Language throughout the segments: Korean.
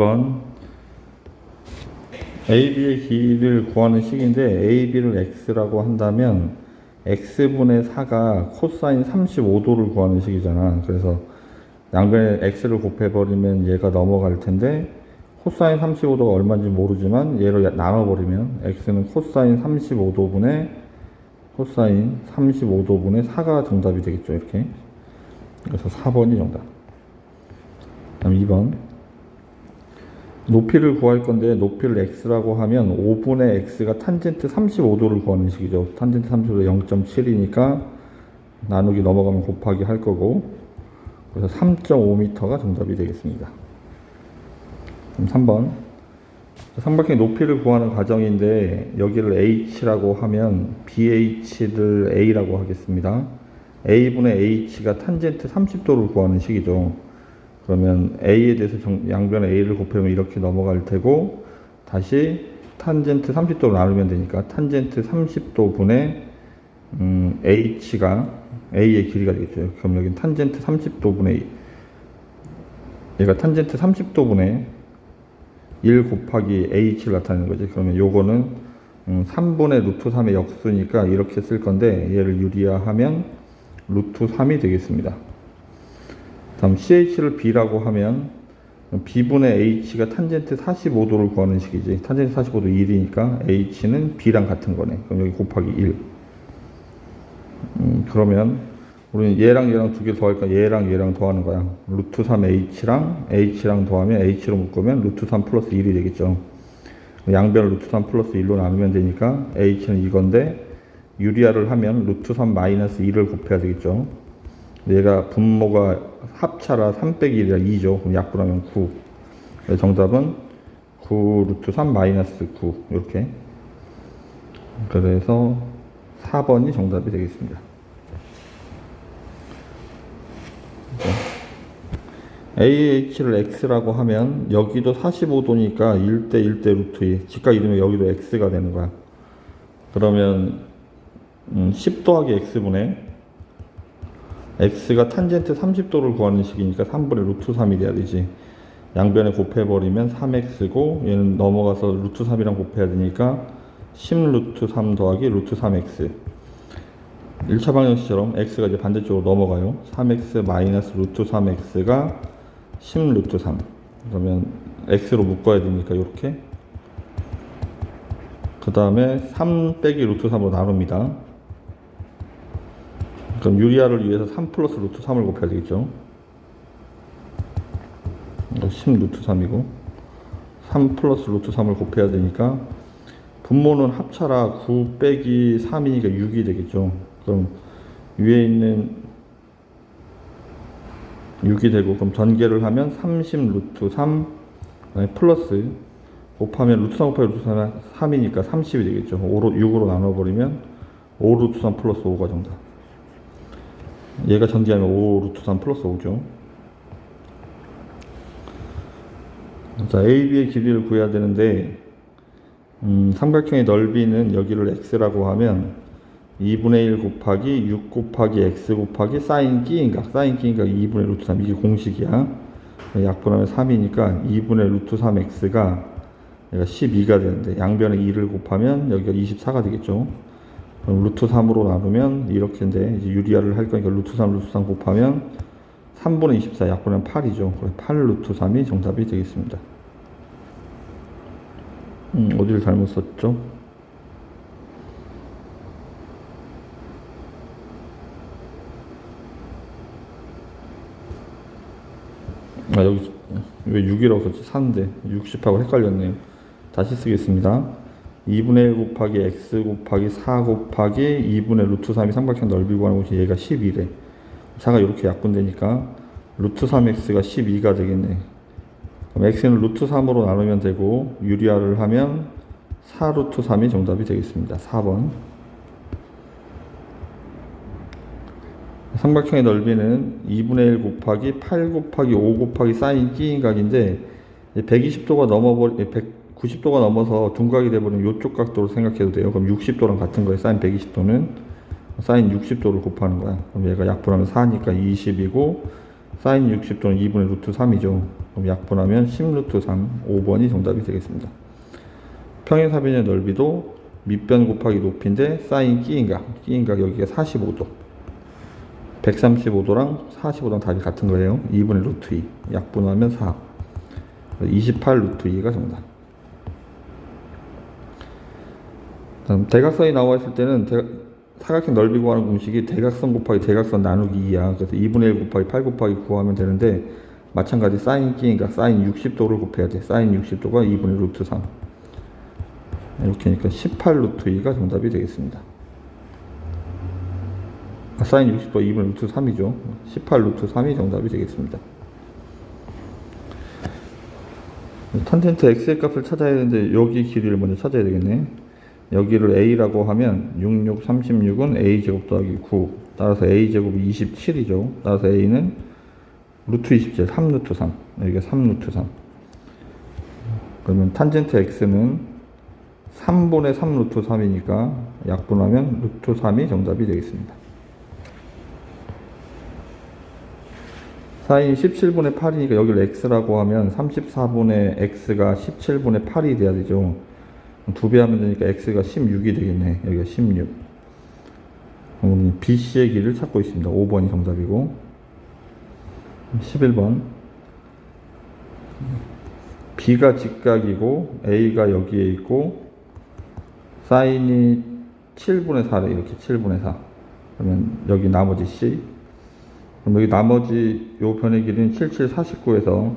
1번 AB의 길이를 구하는 식인데 AB를 X라고 한다면 X분의 4가 코사인 35도를 구하는 식이잖아. 그래서 양변에 X를 곱해버리면 얘가 넘어갈 텐데 코사인 35도가 얼마인지 모르지만 얘를 나눠버리면 X는 코사인 35도분의 코사인 35도분의 4가 정답이 되겠죠. 이렇게. 그래서 4번이 정답. 다음 2번. 높이를 구할 건데 높이를 x라고 하면 5분의 x가 탄젠트 35도를 구하는 식이죠. 탄젠트 35도 0.7이니까 나누기 넘어가면 곱하기 할 거고 그래서 3.5m가 정답이 되겠습니다. 그럼 3번. 삼각형의 높이를 구하는 과정인데 여기를 h라고 하면 bh를 a라고 하겠습니다. a분의 h가 탄젠트 30도를 구하는 식이죠. 그러면 a에 대해서 정, 양변에 a를 곱하면 이렇게 넘어갈 테고 다시 탄젠트 30도로 나누면 되니까 탄젠트 30도 분의 음, h가 a의 길이가 되겠죠. 그럼 여기 탄젠트 30도 분의 얘가 탄젠트 30도 분의 1 곱하기 h를 나타내는 거지. 그러면 요거는 음, 3분의 루트 3의 역수니까 이렇게 쓸 건데 얘를 유리화하면 루트 3이 되겠습니다. 다음 CH를 B라고 하면 B분의 H가 탄젠트 45도를 구하는 식이지. 탄젠트 45도 1이니까 H는 B랑 같은 거네. 그럼 여기 곱하기 1. 음, 그러면 우리는 얘랑 얘랑 두 개 더하니까 얘랑 얘랑 더하는 거야. 루트 3 H랑 H랑 더하면 H로 묶으면 루트 3 플러스 1이 되겠죠. 양변을 루트 3 플러스 1로 나누면 되니까 H는 이건데 유리화를 하면 루트 3 마이너스 2를 곱해야 되겠죠. 얘가 분모가 합차라 3 빼기 1이라 2죠. 그럼 약분하면 9. 그래서 정답은 9 루트 3 마이너스 9 이렇게. 그래서 4번이 정답이 되겠습니다. AH를 X라고 하면 여기도 45도니까 1대 1대 루트 2. 직각 이름이 여기도 X가 되는 거야. 그러면 음, 10 더하기 X분의 x가 탄젠트 30도를 구하는 식이니까 3분의 루트 3이 돼야 되지. 양변에 곱해버리면 3x고 얘는 넘어가서 루트 3이랑 곱해야 되니까 10 루트 3 더하기 루트 3x 1차 방정식처럼 x가 이제 반대쪽으로 넘어가요. 3x 마이너스 루트 3x가 10 루트 3 그러면 x로 묶어야 되니까 이렇게 그 다음에 3 빼기 루트 3으로 나눕니다. 그럼 유리화를 위해서 3 플러스 루트 3을 곱해야 되겠죠. 10 루트 3이고 3 플러스 루트 3을 곱해야 되니까 분모는 합차라 9 빼기 3이니까 6이 되겠죠. 그럼 위에 있는 6이 되고 그럼 전개를 하면 30 루트 3 플러스 곱하면 루트 3 곱하기 루트 3은 3이니까 30이 되겠죠. 5로, 6으로 나눠버리면 5 루트 3 플러스 5가 정답. 얘가 전개하면 5 루트 3 플러스 5죠. 자, AB의 길이를 구해야 되는데, 음, 삼각형의 넓이는 여기를 x라고 하면 2분의 1 곱하기 6 곱하기 x 곱하기 사인 끼인각, 사인 끼인각 2분의 루트 3, 이게 공식이야. 약분하면 3이니까 2분의 루트 3x가 얘가 12가 되는데 양변에 2를 곱하면 여기가 24가 되겠죠. 루트 3으로 나누면 이렇게인데 이제 유리화를 할 거니까 루트 3 루트 3 곱하면 3분의 24 약분하면 8이죠. 8 루트 3이 정답이 되겠습니다. 음, 어디를 잘못 썼죠? 아 여기 왜 6이라고 썼지? 4인데 60하고 헷갈렸네요. 다시 쓰겠습니다. 2분의 1 곱하기 x 곱하기 4 곱하기 2분의 루트 3이 삼각형 넓이 구하는 것이 얘가 12래. 4가 이렇게 약분되니까 루트 3x가 12가 되겠네. 그럼 x는 루트 3으로 나누면 되고 유리화를 하면 4 루트 3이 정답이 되겠습니다. 4번. 삼각형의 넓이는 2분의 1 곱하기 8 곱하기 5 곱하기 사인 끼인 각인데 120도가 넘어버리 190도가 넘어서 둔각이 돼버리면 이쪽 각도로 생각해도 돼요. 그럼 60도랑 같은 거예요. 사인 120도는 사인 60도를 곱하는 거야. 그럼 얘가 약분하면 4니까 20이고 사인 60도는 2분의 루트 3이죠. 그럼 약분하면 10루트 3, 5번이 정답이 되겠습니다. 평행사변의 넓이도 밑변 곱하기 높이인데 사인 끼인각, 끼인각 여기가 45도. 135도랑 45도랑 답이 같은 거예요. 2분의 루트 2. 약분하면 4. 28 루트 2가 정답. 다음 대각선이 나와 있을 때는 대, 사각형 넓이 구하는 공식이 대각선 곱하기 대각선 나누기 2야. 그래서 2분의 1 곱하기 8 곱하기 9 하면 되는데 마찬가지 사인 끼니까 사인 60도를 곱해야 돼. 사인 60도가 2분의 루트 3. 이렇게 하니까 18 루트 2가 정답이 되겠습니다. 아, 사인 60도 2분의 루트 3이죠. 18 루트 3이 정답이 되겠습니다. 탄젠트 x의 값을 찾아야 되는데 여기 길이를 먼저 찾아야 되겠네. 여기를 a라고 하면 66, 36은 a제곱 더하기 9 따라서 a제곱이 27이죠. 따라서 a는 루트 27, 3루트 3 여기가 3루트 3 그러면 탄젠트 x는 3분의 3 루트 3이니까 약분하면 루트 3이 정답이 되겠습니다. 사인 17분의 8이니까 여기를 x라고 하면 34분의 x가 17분의 8이 돼야 되죠. 두 배 하면 되니까 x가 16이 되겠네. 여기가 16. 그럼 BC의 길을 찾고 있습니다. 5번이 정답이고 11번 B가 직각이고 A가 여기에 있고 사인이 7분의 4래 이렇게 7분의 4 그러면 여기 나머지 C 그럼 여기 나머지 요 변의 길이는 77, 49에서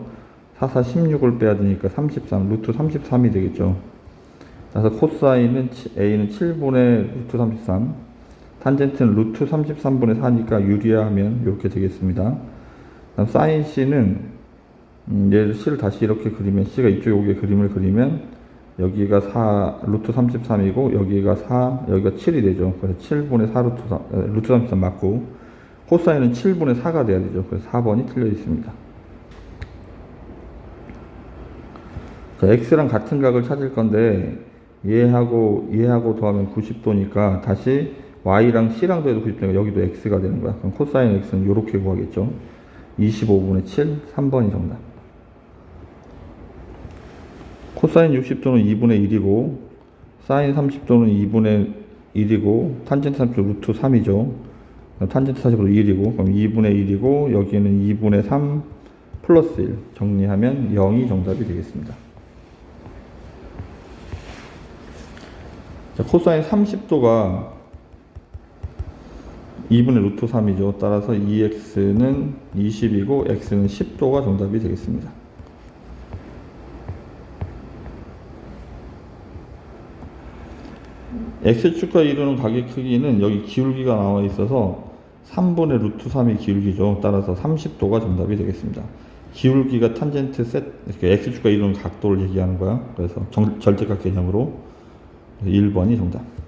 44, 16을 빼야 되니까 33, 루트 33이 되겠죠. 그래서 코사인은 A는 7분의 루트 33, 탄젠트는 루트 33분의 4니까 유리하면 이렇게 되겠습니다. 그다음 사인 C는 음, 얘를 C를 다시 이렇게 그리면 C가 이쪽에 오게 그림을 그리면 여기가 4 루트 33이고 여기가 4 여기가 7이 되죠. 그래서 7분의 4 루트 3, 루트 33 맞고 코사인은 7분의 4가 돼야 되죠. 그래서 4번이 틀려 있습니다. 그 x랑 같은 각을 찾을 건데 얘하고 얘하고 더하면 90도니까 다시 y랑 c랑 더해도 90도니까 여기도 x가 되는 거야. 그럼 코사인 x는 이렇게 구하겠죠. 25분의 7, 3번이 정답. 코사인 60도는 2분의 1이고 사인 30도는 2분의 1이고 탄젠트 30도 루트 3이죠. 탄젠트 40도 1이고 그럼 2분의 1이고 여기는 2분의 3 플러스 1 정리하면 0이 정답이 되겠습니다. 코사인 30도가 2분의 루트 3이죠. 따라서 2x는 20이고 x는 10도가 정답이 되겠습니다. x축과 이루는 각의 크기는 여기 기울기가 나와 있어서 3분의 루트 3이 기울기죠. 따라서 30도가 정답이 되겠습니다. 기울기가 탄젠트 셋, 이렇게 x축과 이루는 각도를 얘기하는 거야. 그래서 정, 절대각 개념으로 1번이 정답.